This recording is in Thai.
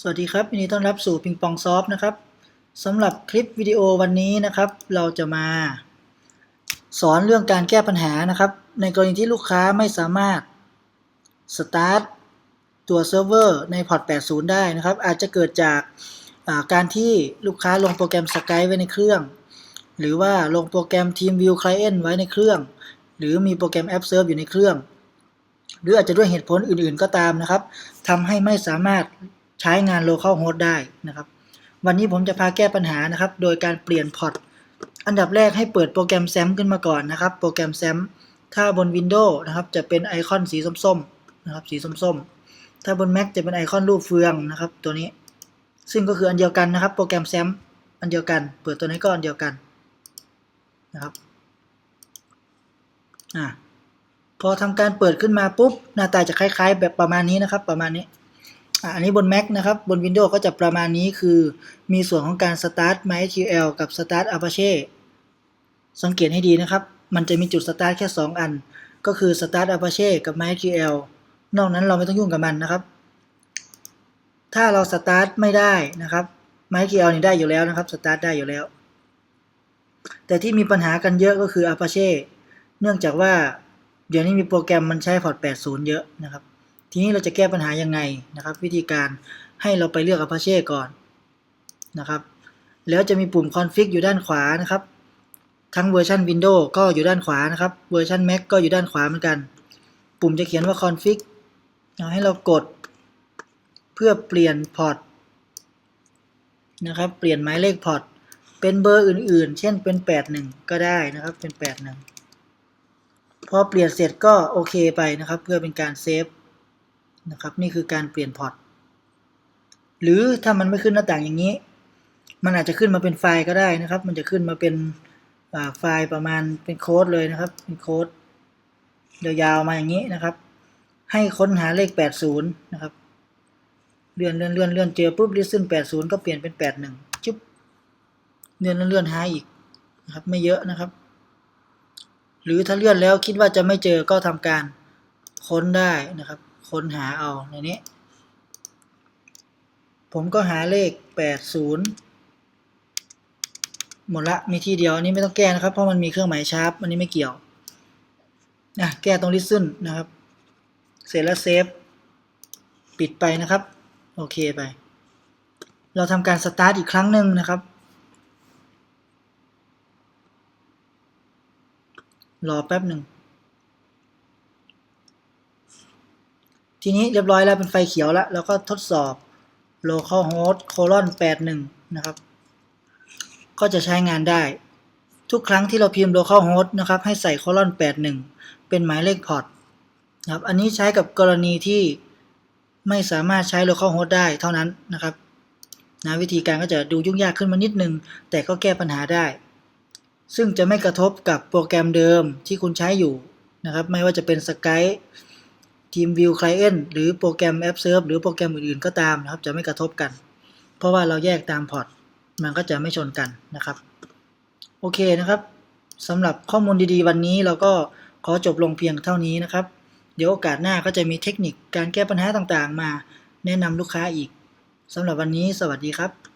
สวัสดีครับยินดีต้อนรับสู่ปิงปองซอฟนะครับสำหรับคลิปวิดีโอวันนี้นะครับ เราจะมา สอนเรื่องการแก้ปัญหานะครับ ในกรณีที่ลูกค้าไม่สามารถสตาร์ทตัวเซิร์ฟเวอร์ในพอร์ต 80 ได้นะครับ อาจจะเกิดจากาการที่ลูกค้าลงโปรแกรม Skype ไว้ในเครื่อง หรือว่าลงโปรแกรม TeamView Client ไว้ในเครื่อง หรือมีโปรแกรม App Serve อยู่ในเครื่อง หรืออาจจะด้วยเหตุผลอื่น ๆ ก็ตามนะครับทำให้ไม่สามารถ ใช้งาน local host ได้นะครับ วันนี้ผมจะพาแก้ปัญหานะครับ โดยการเปลี่ยนพอร์ตอันดับแรกให้เปิดโปรแกรม SAM ขึ้นมาก่อนนะครับ โปรแกรม SAM ถ้าบน Windows นะครับ จะเป็นไอคอนสีส้มๆนะครับ สีส้มๆ ถ้าบน Mac จะเป็นไอคอนรูปเฟืองนะครับ ตัวนี้ ซึ่งก็คืออันเดียวกันนะครับ โปรแกรม SAM อันเดียวกัน เปิดตัวนี้ก็อันเดียวกันนะครับอ่าพอทำการเปิดขึ้นมาปุ๊บหน้าตาจะคล้าย ๆ แบบประมาณนี้นะครับ ประมาณนี้ อันนี้บน Mac นะครับ บน Windows ก็จะประมาณนี้คือมีส่วนของการ Start MySQL กับ Start Apache สังเกตให้ดีนะครับ มันจะมีจุด Start แค่ 2 อัน ก็คือ Start Apache กับ MySQL นอกนั้นเราไม่ต้องยุ่งกับมันนะครับ ถ้าเรา Start ไม่ได้นะครับ MySQL นี่ได้อยู่แล้วนะครับ Start ได้อยู่แล้ว แต่ที่มีปัญหากันเยอะก็คือ Apache เนื่องจากว่าเดี๋ยวนี้มีโปรแกรมมันใช้พอร์ต80 เยอะนะครับ ทีนี้เราจะแก้ปัญหายังไงนะครับ วิธีการให้เราไปเลือก Apache ก่อนนะครับ แล้วจะมีปุ่ม config อยู่ด้านขวานะครับ ทั้งเวอร์ชัน Windows ก็อยู่ด้านขวานะครับเวอร์ชัน Mac ก็อยู่ด้านขวาเหมือนกัน ปุ่มจะเขียนว่า config ให้เรากด เพื่อเปลี่ยนพอร์ตนะครับ เปลี่ยนหมายเลขพอร์ตเป็นเบอร์อื่นๆ เช่นเป็น 81 ก็ได้นะครับเป็น 81 พอเปลี่ยนเสร็จก็โอเคไปนะครับ เพื่อเป็นการเซฟ นะครับ นี่คือการเปลี่ยนพอร์ต หรือถ้ามันไม่ขึ้นหน้าต่างอย่างนี้ มันอาจจะขึ้นมาเป็นไฟล์ก็ได้นะครับ มันจะขึ้นมาเป็นไฟล์ประมาณเป็นโค้ดเลยนะครับ เป็นโค้ดยาวๆมาอย่างนี้นะครับ ให้ค้นหาเลข 80 นะครับ เลื่อนเลื่อนเลื่อนเลื่อนเจอปุ๊บ listen 80 ก็เปลี่ยนเป็น 81จุ๊บเลื่อนเลื่อนเลื่อนหาอีกนะครับไม่เยอะนะครับ หรือถ้าเลื่อนแล้วคิดว่าจะไม่เจอก็ทำการค้นได้นะครับ ค้นหาเอาในนี้ ผมก็หาเลข 80 หมดละมีที่เดียวอันนี้ไม่ต้องแก้นะครับ เพราะมันมีเครื่องหมายชาร์ปอันนี้ไม่เกี่ยวนะแก้ตรง listen นะครับ เสร็จแล้วเซฟ ปิดไปนะครับ โอเคไป เราทำการสตาร์ทอีกครั้งหนึ่งนะครับ รอแป๊บหนึ่ง ทีนี้เรียบร้อยแล้วเป็นไฟเขียวแล้ว แล้วก็ทดสอบ localhost colon 81 นะครับ ก็จะใช้งานได้ ทุกครั้งที่เราพิมพ์ localhost นะครับ ให้ใส่ colon 81 เป็นหมายเลขพอร์ตนะครับ อันนี้ใช้กับกรณีที่ไม่สามารถใช้ localhost ได้เท่านั้นนะครับนะวิธีการก็จะดูยุ่งยากขึ้นมานิดนึง แต่ก็แก้ปัญหาได้ ซึ่งจะไม่กระทบกับโปรแกรมเดิมที่คุณใช้อยู่นะครับ ไม่ว่าจะเป็น Skype TeamView Client หรือโปรแกรม App Serve หรือโปรแกรมอื่นๆก็ตามนะครับ จะไม่กระทบกัน เพราะว่าเราแยกตามพอร์ตมันก็จะไม่ชนกันนะครับ โอเคนะครับสำหรับข้อมูลดีๆ วันนี้เราก็ขอจบลงเพียงเท่านี้นะครับ เดี๋ยวโอกาสหน้าก็จะมีเทคนิคการแก้ปัญหาต่างๆ มาแนะนำลูกค้าอีกสำหรับวันนี้สวัสดีครับ